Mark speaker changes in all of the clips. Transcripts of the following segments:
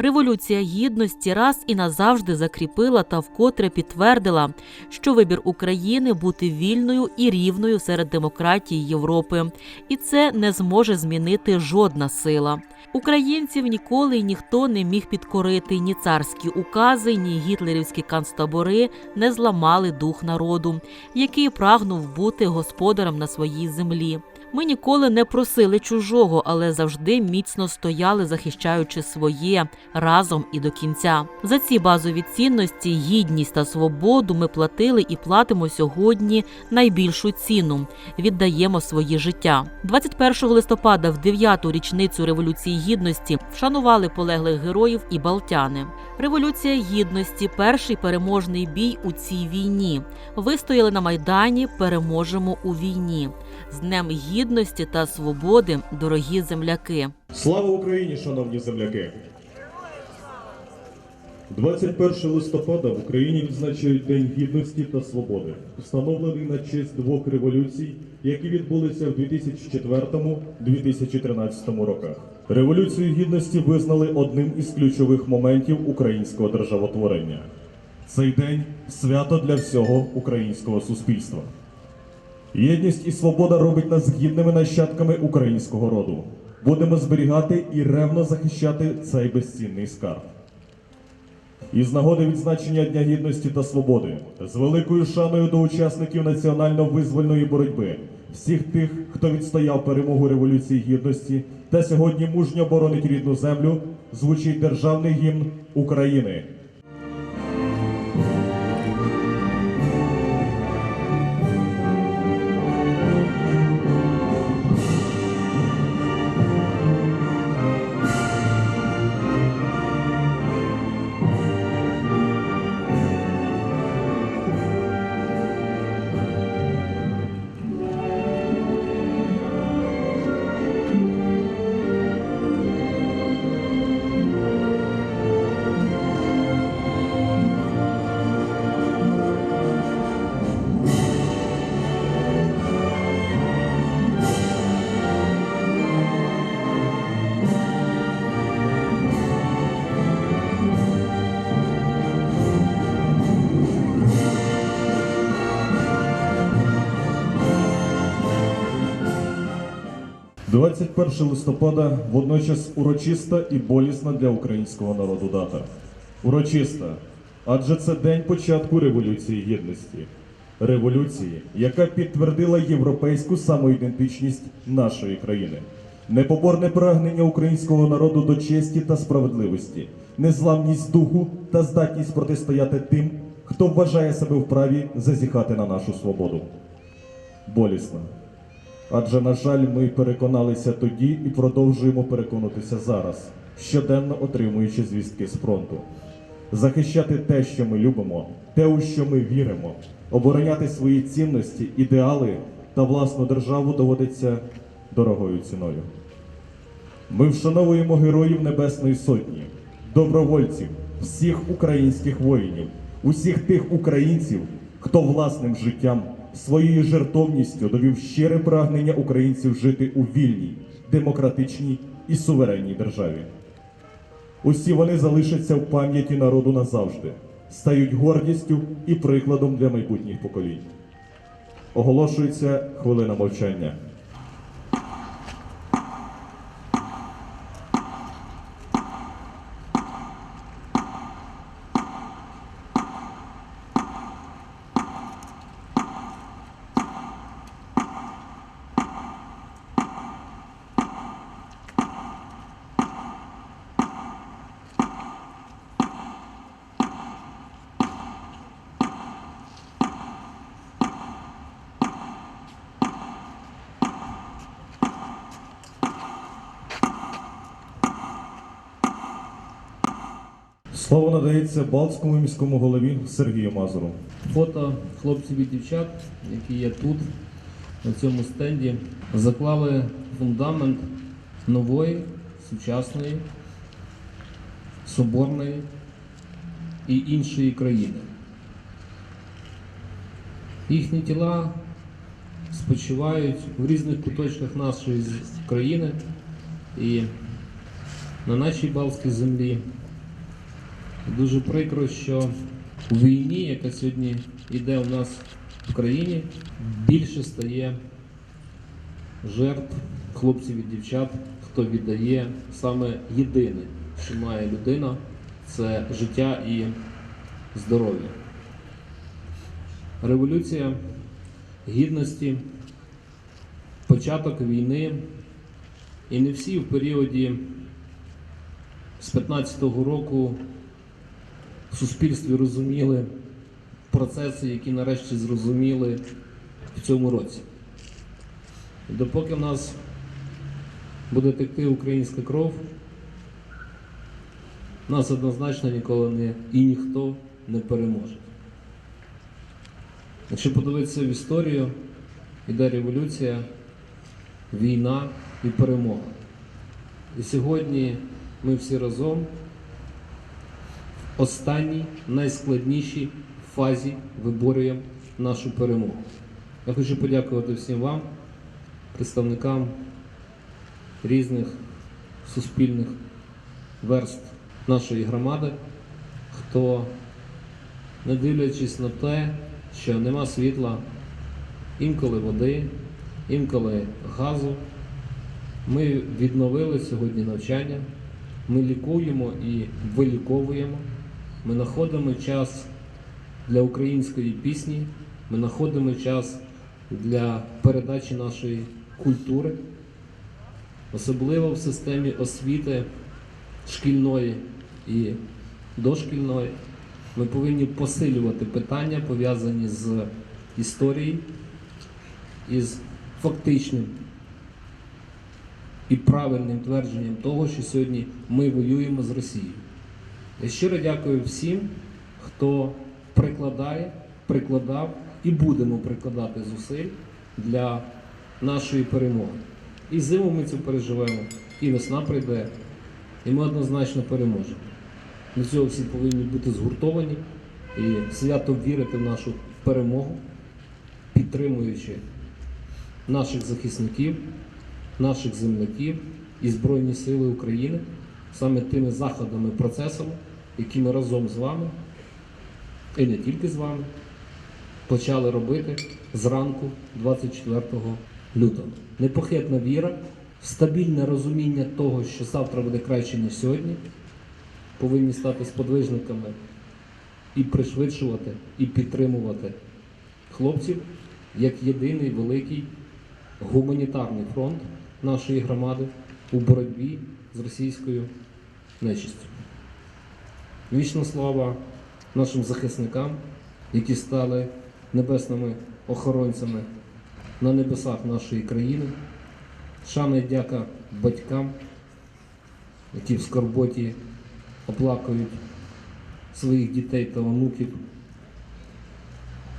Speaker 1: Революція гідності раз і назавжди закріпила та вкотре підтвердила, що вибір України бути вільною і рівною серед демократій Європи, і це не зможе змінити жодна сила. Українців ніколи ніхто не міг підкорити ні царські укази, ні гітлерівські канцтабори не зламали дух народу, який прагнув бути господарем на своїй землі. Ми ніколи не просили чужого, але завжди міцно стояли, захищаючи своє разом і до кінця. За ці базові цінності, гідність та свободу ми платили і платимо сьогодні найбільшу ціну. Віддаємо свої життя. 21 листопада, в 9-ту річницю революції гідності, вшанували полеглих героїв і балтяни. Революція гідності перший переможний бій у цій війні. Вистояли на майдані, переможемо у війні. З Днем гідності та свободи, дорогі земляки.
Speaker 2: Слава Україні, шановні земляки! 21 листопада в Україні відзначають День гідності та свободи, встановлений на честь двох революцій, які відбулися в 2004-2013 роках. Революцію гідності визнали одним із ключових моментів українського державотворення. Цей день свято для всього українського суспільства. Єдність і свобода робить нас гідними нащадками українського роду. Будемо зберігати і ревно захищати цей безцінний скарб. Із нагоди відзначення Дня гідності та свободи з великою шаною до учасників національно-визвольної боротьби, всіх тих, хто відстояв перемогу Революції Гідності та сьогодні мужньо боронить рідну землю, звучить державний гімн України. – 21 листопада водночас урочиста і болісна для українського народу дата. Урочиста, адже це день початку Революції Гідності. Революції, яка підтвердила європейську самоідентичність нашої країни. Непоборне прагнення українського народу до честі та справедливості, незламність духу та здатність протистояти тим, хто вважає себе вправі зазіхати на нашу свободу. Болісна. Адже, на жаль, ми переконалися тоді і продовжуємо переконуватися зараз, щоденно отримуючи звістки з фронту. Захищати те, що ми любимо, те, у що ми віримо, обороняти свої цінності, ідеали та власну державу доводиться дорогою ціною. Ми вшановуємо героїв Небесної Сотні, добровольців, всіх українських воїнів, усіх тих українців, хто власним життям, своєю жертовністю довів щире прагнення українців жити у вільній, демократичній і суверенній державі. Усі вони залишаться в пам'яті народу назавжди, стають гордістю і прикладом для майбутніх поколінь. Оголошується хвилина мовчання. Слово надається Балтському міському голові Сергію Мазуру.
Speaker 3: Фото хлопців і дівчат, які є тут, на цьому стенді, заклали фундамент нової, сучасної, соборної і іншої країни. Їхні тіла спочивають в різних куточках нашої країни і на нашій Балтській землі, Дуже прикро, що у війні, яка сьогодні йде у нас в країні, більше стає жертв хлопців і дівчат, хто віддає саме єдине, що має людина, це життя і здоров'я. Революція гідності, початок війни, і не всі в періоді з 15-го року в суспільстві розуміли процеси, які нарешті зрозуміли в цьому році. І допоки в нас буде текти українська кров, нас однозначно ніколи не і ніхто не переможе. Якщо подивитися в історію, іде революція, війна і перемога. І сьогодні ми всі разом останній, найскладнішій фазі виборюємо нашу перемогу. Я хочу подякувати всім вам, представникам різних суспільних верств нашої громади, хто, не дивлячись на те, що нема світла, інколи води, інколи газу, ми відновили сьогодні навчання, ми лікуємо і виліковуємо, ми знаходимо час для української пісні, ми знаходимо час для передачі нашої культури, особливо в системі освіти шкільної і дошкільної. Ми повинні посилювати питання, пов'язані з історією, із фактичним і правильним твердженням того, що сьогодні ми воюємо з Росією. Я щиро дякую всім, хто прикладає, прикладав і будемо прикладати зусиль для нашої перемоги. І зиму ми цю переживемо, і весна прийде, і ми однозначно переможемо. Для цього всі повинні бути згуртовані і свято вірити в нашу перемогу, підтримуючи наших захисників, наших земляків і Збройні Сили України саме тими заходами, процесами, які ми разом з вами, і не тільки з вами, почали робити зранку 24 лютого. Непохитна віра, стабільне розуміння того, що завтра буде краще, ніж сьогодні, повинні стати сподвижниками і пришвидшувати, і підтримувати хлопців як єдиний великий гуманітарний фронт нашої громади у боротьбі з російською нечистю. Вічна слава нашим захисникам, які стали небесними охоронцями на небесах нашої країни. Шана і дяка батькам, які в скорботі оплакують своїх дітей та онуків.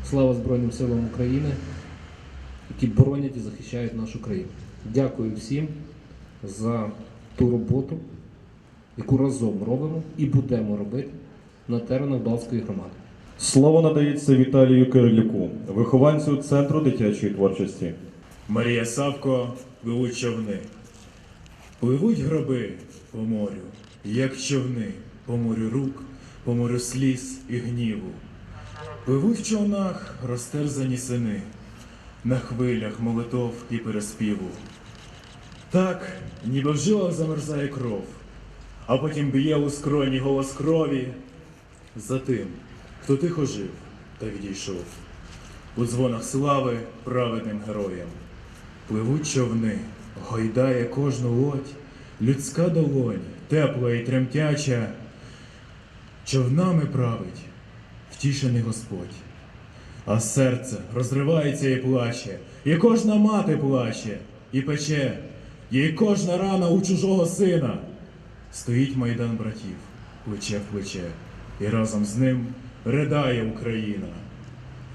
Speaker 3: Слава Збройним силам України, які боронять і захищають нашу країну. Дякую всім за ту роботу, яку разом робимо і будемо робити на теренах Балтської громади.
Speaker 2: Слово надається Віталію Кирилюку, вихованцю Центру дитячої творчості.
Speaker 4: Марія Савко пливуть човни. Пливуть гроби по морю, як човни, по морю рук, по морю сліз і гніву. Пливуть в човнах розтерзані сини, на хвилях молитов і переспіву. Так, ніби в жилах замерзає кров, а потім б'є у скроні голос крові за тим, хто тихо жив та відійшов. У дзвонах слави праведним героям. Пливуть човни, гойдає кожну лодь, людська долонь, тепла і тремтяча. Човнами править втішений Господь. А серце розривається і плаче, і кожна мати плаче, і пече, їй кожна рана у чужого сина. Стоїть майдан братів, плече в плече, і разом з ним ридає Україна.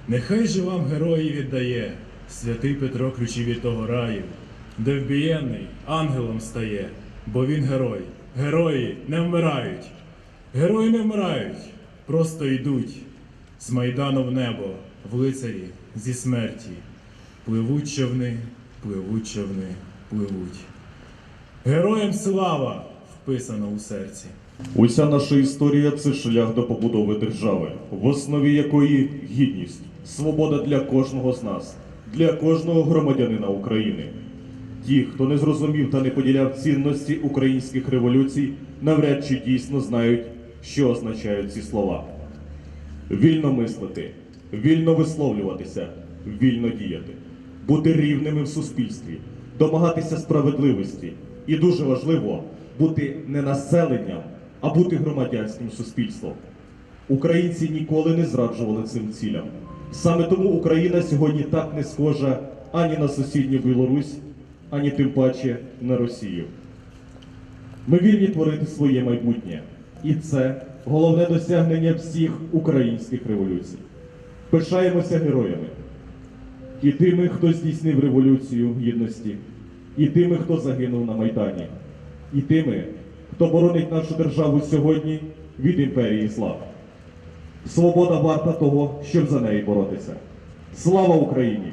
Speaker 4: Нехай же вам герої віддає святий Петро ключі від того раю, де вбієнний ангелом стає, бо він герой. Герої не вмирають. Герої не вмирають, просто йдуть з майдану в небо, в лицарі зі смерті. Пливуть човни, пливуть човни, пливуть. Героям слава вписано у серці.
Speaker 2: Уся наша історія це шлях до побудови держави, в основі якої гідність, свобода для кожного з нас, для кожного громадянина України. Ті, хто не зрозумів та не поділяв цінності українських революцій, навряд чи дійсно знають, що означають ці слова. Вільно мислити, вільно висловлюватися, вільно діяти, бути рівними в суспільстві, домагатися справедливості і дуже важливо бути не населенням, а бути громадянським суспільством. Українці ніколи не зраджували цим цілям. Саме тому Україна сьогодні так не схожа ані на сусідню Білорусь, ані тим паче на Росію. Ми вільні творити своє майбутнє. І це головне досягнення всіх українських революцій. Пишаємося героями. І тими, хто здійснив революцію гідності, і тими, хто загинув на Майдані, і тими, хто боронить нашу державу сьогодні від імперії зла. Свобода варта того, щоб за неї боротися. Слава Україні!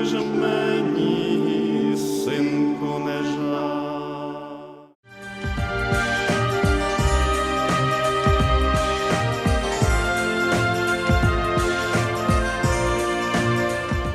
Speaker 5: Мені, синку,